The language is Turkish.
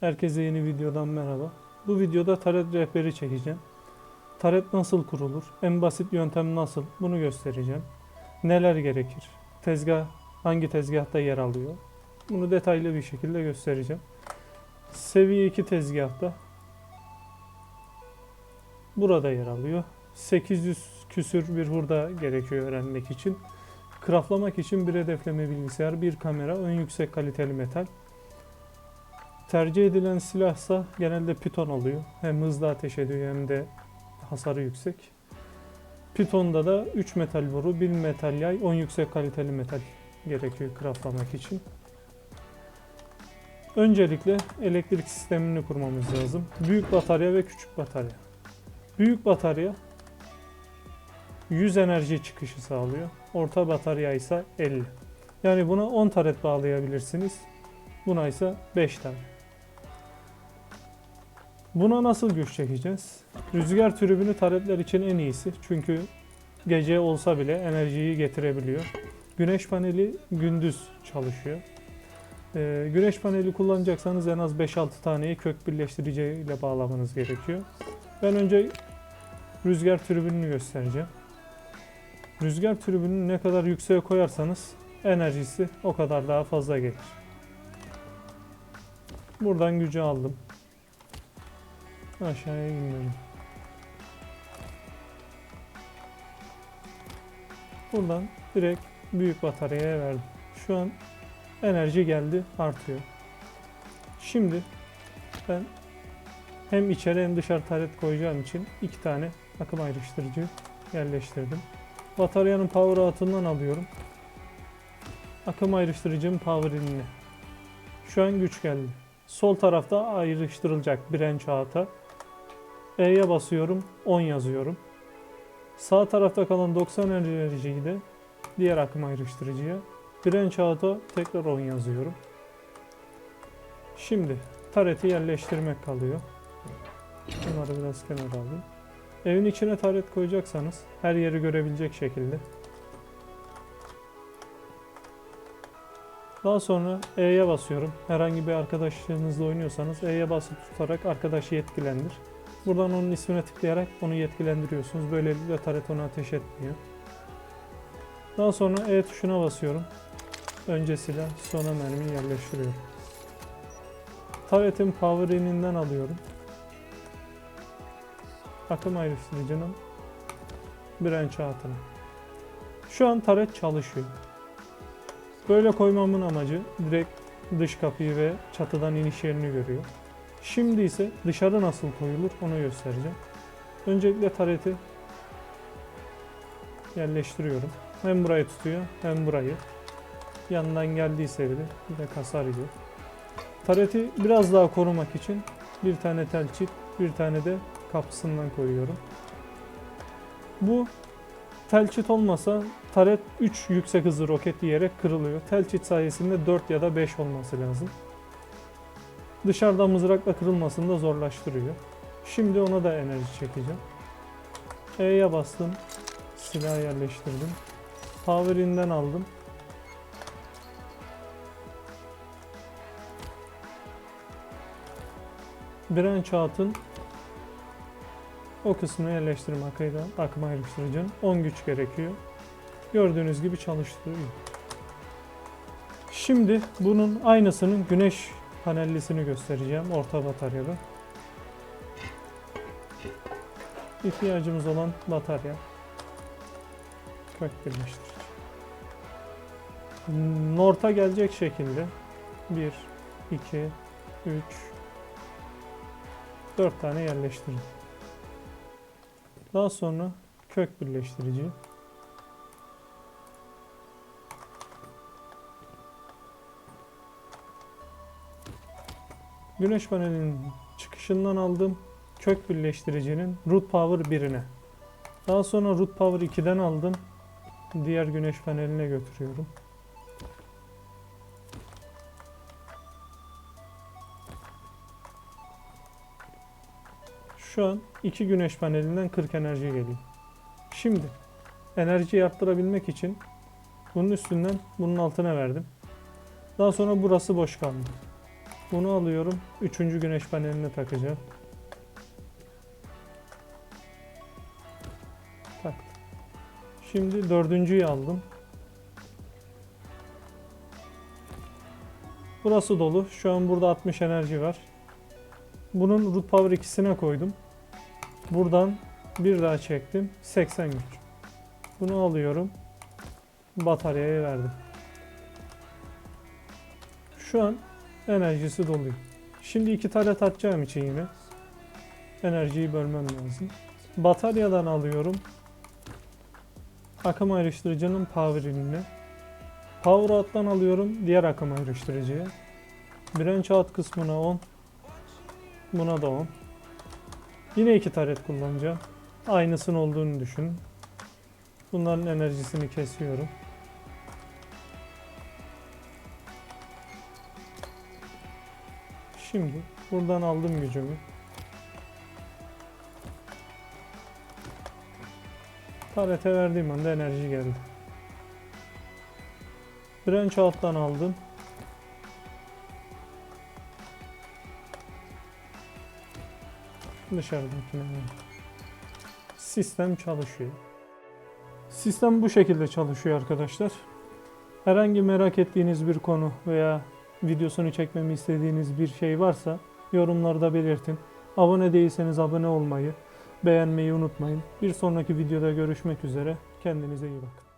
Herkese yeni videodan merhaba. Bu videoda taret rehberi çekeceğim. Taret nasıl kurulur? En basit yöntem nasıl? Bunu göstereceğim. Neler gerekir? Tezgah hangi tezgahta yer alıyor? Bunu detaylı bir şekilde göstereceğim. Seviye 2 tezgahta burada yer alıyor. 800 küsür bir hurda gerekiyor öğrenmek için. Craftlamak için bir hedefleme bilgisayar, bir kamera, ön yüksek kaliteli metal. Tercih edilen silahsa genelde piton oluyor. Hem hızlı ateş ediyor hem de hasarı yüksek. Piton'da da 3 metal boru, 1 metal yay, 10 yüksek kaliteli metal gerekiyor craftlamak için. Öncelikle elektrik sistemini kurmamız lazım. Büyük batarya ve küçük batarya. Büyük batarya 100 enerji çıkışı sağlıyor. Orta batarya ise 50. Yani buna 10 taret bağlayabilirsiniz. Buna ise 5 tane. Buna nasıl güç çekeceğiz? Rüzgar türbünü taretler için en iyisi. Çünkü gece olsa bile enerjiyi getirebiliyor. Güneş paneli gündüz çalışıyor. Ee, güneş paneli kullanacaksanız en az 5-6 taneyi kök birleştirici ile bağlamanız gerekiyor. Ben önce rüzgar türbününü göstereceğim. Rüzgar türbününü ne kadar yükseğe koyarsanız enerjisi o kadar daha fazla gelir. Buradan gücü aldım. Aşağıya inmedim. Buradan direkt büyük bataryaya verdim. Şu an enerji geldi artıyor. Şimdi ben hem içeri hem dışarı taret koyacağım için iki tane akım ayrıştırıcı yerleştirdim. Bataryanın power out'undan alıyorum. Akım ayrıştırıcının power in'ini. Şu an güç geldi. Sol tarafta ayrıştırılacak branch out'a. E'ye basıyorum, 10 yazıyorum. Sağ tarafta kalan 90 enerjiyi de diğer akım ayrıştırıcıya. Branch out'a tekrar 10 yazıyorum. Şimdi tareti yerleştirmek kalıyor. Bunları biraz kenara alayım. Evin içine taret koyacaksanız her yeri görebilecek şekilde. Daha sonra E'ye basıyorum. Herhangi bir arkadaşınızla oynuyorsanız E'ye basıp tutarak arkadaşı yetkilendir. Buradan onun ismine tıklayarak onu yetkilendiriyorsunuz. Böylelikle taret onu ateş etmiyor. Daha sonra E tuşuna basıyorum. Önce silah, sonra mermi yerleştiriyorum. Taretin power in'inden alıyorum. Akım ayrıştırıcının branch out'ına. Şu an taret çalışıyor. Böyle koymamın amacı direkt dış kapıyı ve çatıdan iniş yerini görüyor. Şimdi ise dışarı nasıl koyulur onu göstereceğim. Öncelikle tareti yerleştiriyorum. Hem burayı tutuyor hem burayı. Yanından geldiyse bile de kasar yiyor. Tareti biraz daha korumak için bir tane tel çift, bir tane de kapısından koyuyorum. Bu telçit olmasa taret 3 yüksek hızlı roket yiyerek kırılıyor. Telçit sayesinde 4 ya da 5 olması lazım. Dışarıda mızrakla kırılmasını da zorlaştırıyor. Şimdi ona da enerji çekeceğim. E'ye bastım. Silah yerleştirdim. Power in'den aldım. Branch out'un o kısmını yerleştirme akıyla akım ayrıştırıcının 10 güç gerekiyor. Gördüğünüz gibi çalıştırıyor. Şimdi bunun aynısının güneş panellisini göstereceğim orta bataryada. İhtiyacımız olan batarya. Kök birleştirici. Norta gelecek şekilde 1, 2, 3, 4 tane yerleştirin. Daha sonra kök birleştirici. Güneş panelinin çıkışından aldım. Kök birleştiricinin root power 1'ine. Daha sonra root power 2'den aldım. Diğer güneş paneline götürüyorum. Şu an iki güneş panelinden 40 enerji geliyor. Şimdi enerjiyi arttırabilmek için bunun üstünden bunun altına verdim. Daha sonra burası boş kaldı. Bunu alıyorum. Üçüncü güneş paneline takacağım. Taktım. Şimdi dördüncüyü aldım. Burası dolu. Şu an burada 60 enerji var. Bunun root power ikisine koydum. Buradan bir daha çektim. 80 güç. Bunu alıyorum. Bataryaya verdim. Şu an enerjisi doluyor. Şimdi iki taret atacağım için yine enerjiyi bölmem lazım. Bataryadan alıyorum. Akım ayrıştırıcının power'ini. Power out'tan alıyorum diğer akım ayrıştırıcıya. Branch out kısmına 10. Buna da 10. Yine iki taret kullanacağım. Aynısının olduğunu düşünün. Bunların enerjisini kesiyorum. Şimdi buradan aldım gücümü. Tarete verdiğim anda enerji geldi. Branch out'tan aldım. Dışarıdakine. Sistem çalışıyor. Sistem bu şekilde çalışıyor arkadaşlar. Herhangi merak ettiğiniz bir konu veya videosunu çekmemi istediğiniz bir şey varsa yorumlarda belirtin. Abone değilseniz abone olmayı, beğenmeyi unutmayın. Bir sonraki videoda görüşmek üzere. Kendinize iyi bakın.